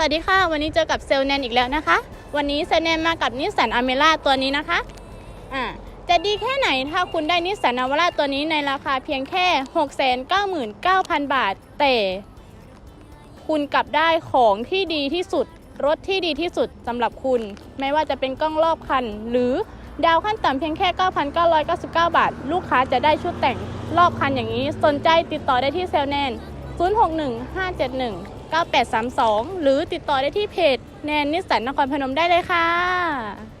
สวัสดีค่ะ วันนี้เจอกับเซลแนนอีกแล้วนะคะ วันนี้เซลแนนมากับนิสสันอเมร่าตัวนี้นะคะอ่าจะดีแค่ไหนถ้าคุณได้นิสสันอเมร่าตัวนี้ในราคาเพียงแค่ 699,000 บาท แต่คุณกลับได้ของที่ดีที่สุด รถที่ดีที่สุดสำหรับคุณ ไม่ว่าจะเป็นกล้องรอบคัน หรือดาวขั้นต่ำเพียงแค่ 9,999 บาท ลูกค้าจะได้ชุดแต่งรอบคันอย่างนี้ สนใจติดต่อได้ที่เซลแนน061571 9832 หรือติดต่อได้ที่เพจแนนนิสสันนครพนมได้เลยค่ะ